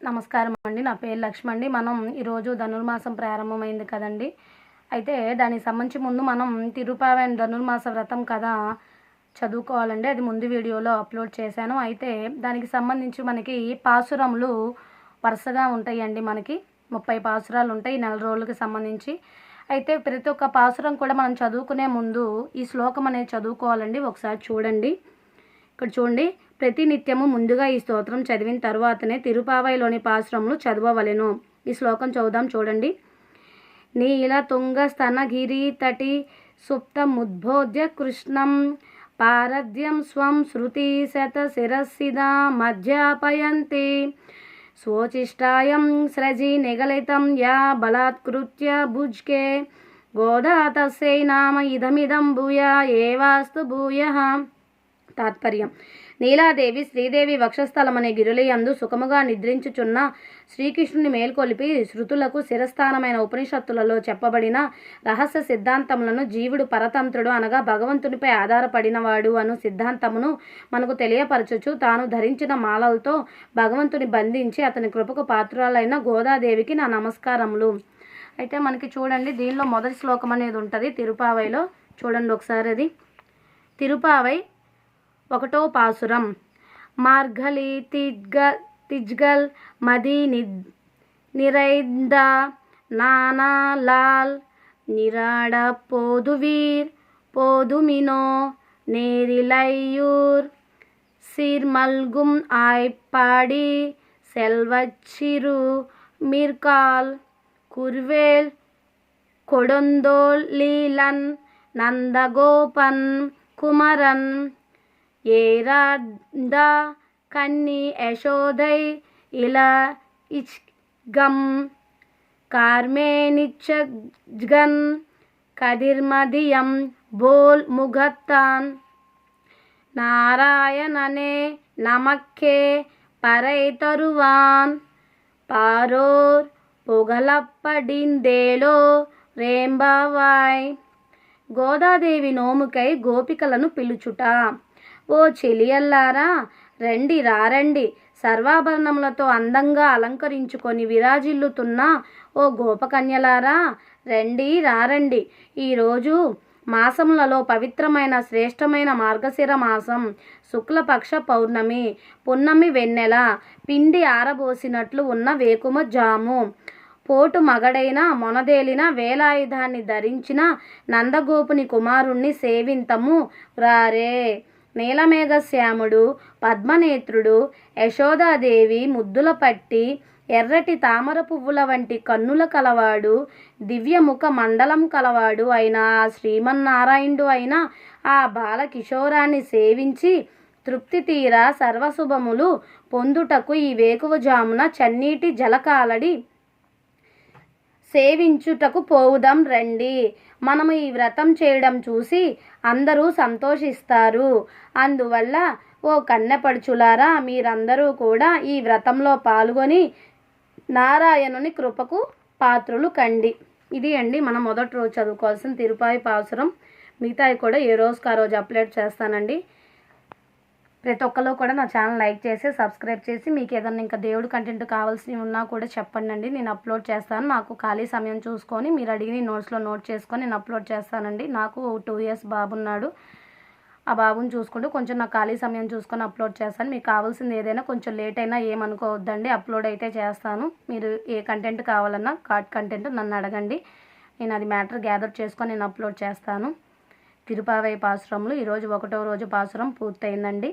నమస్కారం అండి. నా పేరు లక్ష్మి అండి మనం ఈరోజు ధనుర్మాసం ప్రారంభమైంది కదండి. అయితే దానికి సంబంధించి ముందు మనం తిరుపావైన ధనుర్మాస వ్రతం కదా చదువుకోవాలండి. అది ముందు వీడియోలో అప్లోడ్ చేశాను. అయితే దానికి సంబంధించి మనకి పాసురములు వరుసగా ఉంటాయండి మనకి. ముప్పై పాసురాలు ఉంటాయి నెల రోజులకి సంబంధించి. అయితే ప్రతి ఒక్క పాసురం కూడా మనం చదువుకునే ముందు ఈ శ్లోకం అనేది చదువుకోవాలండి. ఒకసారి చూడండి. ఇక్కడ చూడండి. ప్రతి నిత్యము ముందుగా ఈ స్తోత్రం చదివిన తర్వాతనే తిరుపావైలోని పాశ్రములు చదవవలెను. ఈ శ్లోకం చదువుదాం చూడండి. నీల తుంగ స్తనగిరి తటి సుప్తముద్బోధ్య కృష్ణం పారద్యం స్వం శృతి శత శిరస్సిదా మధ్యాపయంతి. స్వోచిష్టాయం స్రజి నిగలితం యా బలాత్కృత్య భుజ్కే. గోదా తస్యై నామ ఇదమిదం భూయ ఏవాస్తు భూయ. తాత్పర్యం. నీలాదేవి శ్రీదేవి వక్షస్థలమనే గిరులయందు సుఖముగా నిద్రించుచున్న శ్రీకృష్ణుని మేల్కొలిపి శృతులకు శిరస్థానమైన ఉపనిషత్తులలో చెప్పబడిన రహస్య సిద్ధాంతములను జీవుడు పరతంత్రుడు అనగా భగవంతునిపై ఆధారపడినవాడు అను సిద్ధాంతమును మనకు తెలియపరచుచు తాను ధరించిన మాలలతో భగవంతుని బంధించి అతని కృపకు పాత్రురాలైన గోదాదేవికి నా నమస్కారములు. అయితే మనకి చూడండి దీనిలో మొదటి శ్లోకం అనేది ఉంటుంది తిరుపావైలో. చూడండి ఒకసారి అది. తిరుపావై ఒకటో పాసురం మార్గలి తిజ్గ తిజ్గల్ మది ని నిరైంద నానా లాల్ నిరాడ పోదువీర్ పోదుమినో நேரிலையூர் சீர்மல்கும் ஆய்ப்பாடி செல்வச்சிறு மிர்கால் குர்வேல் கொடுந்தோல் லீலன் నందగోపన్ కుమరన్ ఏరాద కన్ని యశోదై ఇలా ఇచ్గం. కార్మే కదిర్మదియం బోల్ ముగత్తాన్ నారాయణనే నమక్కే పరై తరువాన్. పారోర్ పొగలప్పడిందేలో రేంబావాయ్. గోదాదేవి నోముకై గోపికలను పిలుచుట. ఓ చెలియల్లారా రండి రారండి. సర్వాభరణములతో అందంగా అలంకరించుకొని విరాజిల్లుతున్న ఓ గోపకన్యలారా రండి రారండి. ఈరోజు మాసములలో పవిత్రమైన శ్రేష్టమైన మార్గశిర మాసం శుక్లపక్ష పౌర్ణమి పున్నమి వెన్నెల పిండి ఆరబోసినట్లు ఉన్న వేకుమ జాము. పోటు మగడైన మొనదేలిన వేలాయుధాన్ని ధరించిన నందగోపుని కుమారుణ్ణి సేవింతము. రారే! నీలమేఘశ్యాముడు పద్మనేత్రుడు యశోదాదేవి ముద్దుల పట్టి ఎర్రటి తామర పువ్వుల వంటి కన్నుల కలవాడు దివ్యముఖ మండలం కలవాడు అయిన ఆ శ్రీమన్నారాయణుడు అయిన ఆ బాలకిషోరాన్ని సేవించి తృప్తి తీరా సర్వశుభములు పొందుటకు ఈ వేకువజామున చన్నీటి జలకాలడి సేవించుటకు పోవుదాం రండి. మనము ఈ వ్రతం చేయడం చూసి అందరూ సంతోషిస్తారు. అందువల్ల ఓ కన్నెపడుచులారా మీరందరూ కూడా ఈ వ్రతంలో పాల్గొని నారాయణుని కృపకు పాత్రులు కండి. ఇది అండి మనం మొదటి రోజు చదువుకోవాల్సిన తిరుపాయి పాసురం. మిగతాయి కూడా ఏ రోజుకి ఆ రోజు అప్లోడ్ చేస్తానండి. ప్రతి ఒక్కరు కూడా నా ఛానల్ లైక్ చేసి సబ్స్క్రైబ్ చేసి మీకు ఏదన్నా ఇంకా దేవుడు కంటెంట్ కావాల్సినవి ఉన్నా కూడా చెప్పండి అండి నేను అప్లోడ్ చేస్తాను. నాకు ఖాళీ సమయం చూసుకొని మీరు అడిగిన నోట్స్లో నోట్ చేసుకొని నేను అప్లోడ్ చేస్తానండి. నాకు టూ ఇయర్స్ బాబు ఉన్నాడు. ఆ బాబుని చూసుకుంటూ కొంచెం నాకు ఖాళీ సమయం చూసుకొని అప్లోడ్ చేస్తాను. మీకు కావాల్సింది ఏదైనా కొంచెం లేట్ అయినా ఏమనుకోవద్దండి. అప్లోడ్ అయితే చేస్తాను. మీరు ఏ కంటెంట్ కావాలన్నా కార్డ్ కంటెంట్ నన్ను అడగండి. నేను అది మ్యాటర్ గ్యాదర్ చేసుకొని నేను అప్లోడ్ చేస్తాను. తిరుపావై పాసురంలో ఈరోజు ఒకటో రోజు పాసురం పూర్తయిందండి.